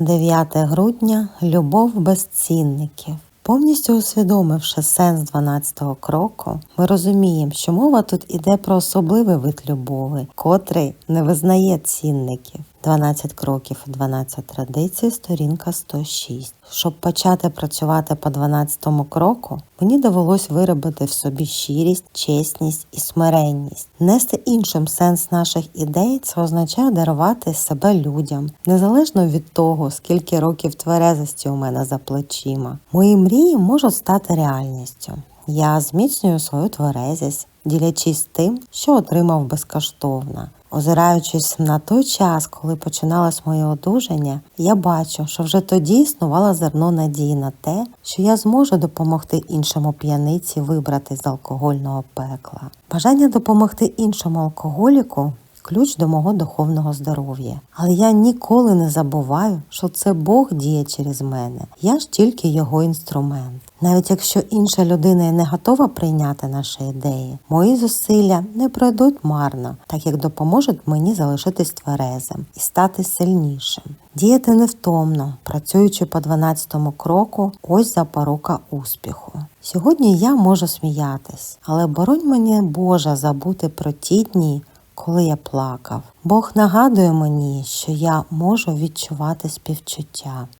9 грудня любов без цінників. Повністю усвідомивши сенс 12-го кроку, ми розуміємо, що мова тут іде про особливий вид любові, котрий не визнає цінників. 12 кроків і 12 традицій, сторінка 106. Щоб почати працювати по 12-му кроку, мені довелось виробити в собі щирість, чесність і смиренність. Нести іншим сенс наших ідей це означає дарувати себе людям, незалежно від того, скільки років тверезості у мене за плечима. Мої мрії можуть стати реальністю. Я зміцнюю свою тверезість, ділячись тим, що отримав безкоштовно. Озираючись на той час, коли починалось моє одужання, я бачу, що вже тоді існувало зерно надії на те, що я зможу допомогти іншому п'яниці вибрати з алкогольного пекла. Бажання допомогти іншому алкоголіку ключ до мого духовного здоров'я. Але я ніколи не забуваю, що це Бог діє через мене. Я ж тільки його інструмент. Навіть якщо інша людина не готова прийняти наші ідеї, мої зусилля не пройдуть марно, так як допоможуть мені залишитись тверезим і стати сильнішим. Діяти невтомно, працюючи по 12-му кроку, ось запорука успіху. Сьогодні я можу сміятись, але боронь мені Боже забути про ті дні, коли я плакав. Бог нагадує мені, що я можу відчувати співчуття.